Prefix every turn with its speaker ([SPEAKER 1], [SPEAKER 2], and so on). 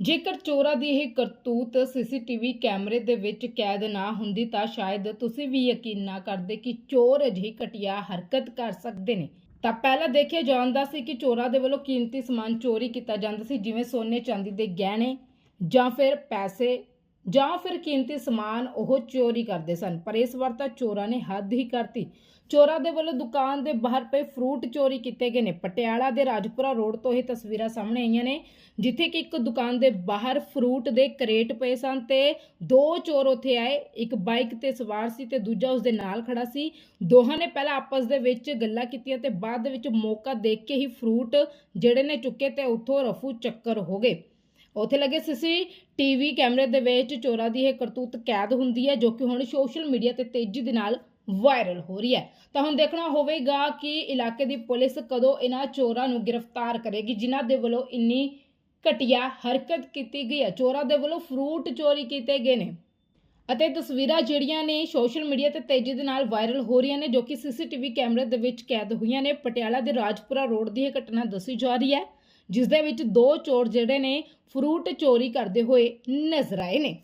[SPEAKER 1] ਜੇਕਰ ਚੋਰਾਂ ਦੀ ਇਹ ਕਰਤੂਤ ਸੀਸੀਟੀਵੀ ਕੈਮਰੇ ਦੇ ਵਿੱਚ ਕੈਦ ਨਾ ਹੁੰਦੀ ਤਾਂ ਸ਼ਾਇਦ ਤੁਸੀਂ ਵੀ ਯਕੀਨ ਨਾ ਕਰਦੇ ਕਿ ਚੋਰ ਅਜਿਹੀ ਘਟੀਆ ਹਰਕਤ ਕਰ ਸਕਦੇ ਨੇ। ਤਾਂ ਪਹਿਲਾਂ ਦੇਖਿਆ ਜਾਂਦਾ ਸੀ ਕਿ ਚੋਰਾਂ ਦੇ ਵੱਲੋਂ ਕੀਮਤੀ ਸਮਾਨ ਚੋਰੀ ਕੀਤਾ ਜਾਂਦਾ ਸੀ, ਜਿਵੇਂ ਸੋਨੇ ਚਾਂਦੀ ਦੇ ਗਹਿਣੇ ਜਾਂ ਫਿਰ ਪੈਸੇ ਜਾਂ ਫਿਰ ਕੀਮਤੀ ਸਮਾਨ ਉਹ ਚੋਰੀ ਕਰਦੇ ਸਨ, ਪਰ ਇਸ ਵਾਰ ਤਾਂ ਚੋਰਾਂ ਨੇ ਹੱਦ ਹੀ ਕਰਤੀ। ਚੋਰਾਂ ਦੇ ਵੱਲੋਂ ਦੁਕਾਨ ਦੇ ਬਾਹਰ ਪਏ ਫਰੂਟ ਚੋਰੀ ਕੀਤੇ ਗਏ ਨੇ। ਪਟਿਆਲਾ ਦੇ ਰਾਜਪੁਰਾ ਰੋਡ ਤੋਂ ਇਹ ਤਸਵੀਰਾਂ ਸਾਹਮਣੇ ਆਈਆਂ ਨੇ, ਜਿੱਥੇ ਕਿ ਇੱਕ ਦੁਕਾਨ ਦੇ ਬਾਹਰ ਫਰੂਟ ਦੇ ਕਰੇਟ ਪਏ ਸਨ ਤੇ ਦੋ ਚੋਰ ਉੱਥੇ ਆਏ। ਇੱਕ ਬਾਈਕ ਤੇ ਸਵਾਰ ਸੀ ਤੇ ਦੂਜਾ ਉਸ ਦੇ ਨਾਲ ਖੜਾ ਸੀ। ਦੋਹਾਂ ਨੇ ਪਹਿਲਾਂ ਆਪਸ ਦੇ ਵਿੱਚ ਗੱਲਾਂ ਕੀਤੀਆਂ ਤੇ ਬਾਅਦ ਵਿੱਚ ਮੌਕਾ ਦੇਖ ਕੇ ਹੀ ਫਰੂਟ ਜਿਹੜੇ ਨੇ ਚੁੱਕੇ ਤੇ ਉੱਥੋਂ ਰਫੂ ਚੱਕਰ ਹੋ ਗਏ। ਉੱਥੇ ਲੱਗੇ ਸੀਸੀ ਟੀਵੀ ਕੈਮਰੇ ਦੇ ਵਿੱਚ ਚੋਰਾਂ ਦੀ ਇਹ ਕਰਤੂਤ ਕੈਦ ਹੁੰਦੀ ਹੈ, ਜੋ ਕਿ ਹੁਣ ਸੋਸ਼ਲ ਮੀਡੀਆ ਤੇ ਤੇਜ਼ੀ ਦੇ ਨਾਲ ਵਾਇਰਲ ਹੋ ਰਹੀ ਹੈ। ਤਾਂ ਹੁਣ ਦੇਖਣਾ ਹੋਵੇਗਾ ਕਿ ਇਲਾਕੇ ਦੀ ਪੁਲਿਸ ਕਦੋਂ ਇਹਨਾਂ ਚੋਰਾਂ ਨੂੰ ਗ੍ਰਿਫਤਾਰ ਕਰੇਗੀ, ਜਿਨ੍ਹਾਂ ਦੇ ਵੱਲੋਂ ਇੰਨੀ ਘਟੀਆ ਹਰਕਤ ਕੀਤੀ ਗਈ ਹੈ। ਚੋਰਾਂ ਦੇ ਵੱਲੋਂ ਫਰੂਟ ਚੋਰੀ ਕੀਤੇ ਗਏ ਨੇ ਅਤੇ ਤਸਵੀਰਾਂ ਜਿਹੜੀਆਂ ਨੇ ਸੋਸ਼ਲ ਮੀਡੀਆ ਤੇ ਤੇਜ਼ੀ ਦੇ ਨਾਲ ਵਾਇਰਲ ਹੋ ਰਹੀਆਂ ਨੇ, ਜੋ ਕਿ ਸੀਸੀਟੀਵੀ ਕੈਮਰੇ ਦੇ ਵਿੱਚ ਕੈਦ ਹੋਈਆਂ ਨੇ। ਪਟਿਆਲਾ ਦੇ ਰਾਜਪੁਰਾ ਰੋਡ ਦੀ ਇਹ ਘਟਨਾ ਦੱਸੀ ਜਾ ਰਹੀ ਹੈ। ਜਿਸ ਦੇ ਵਿੱਚ ਦੋ ਚੋਰ ਜਿਹੜੇ ਨੇ ਫਰੂਟ ਚੋਰੀ ਕਰਦੇ ਹੋਏ ਨਜ਼ਰ ਆਏ ਨੇ।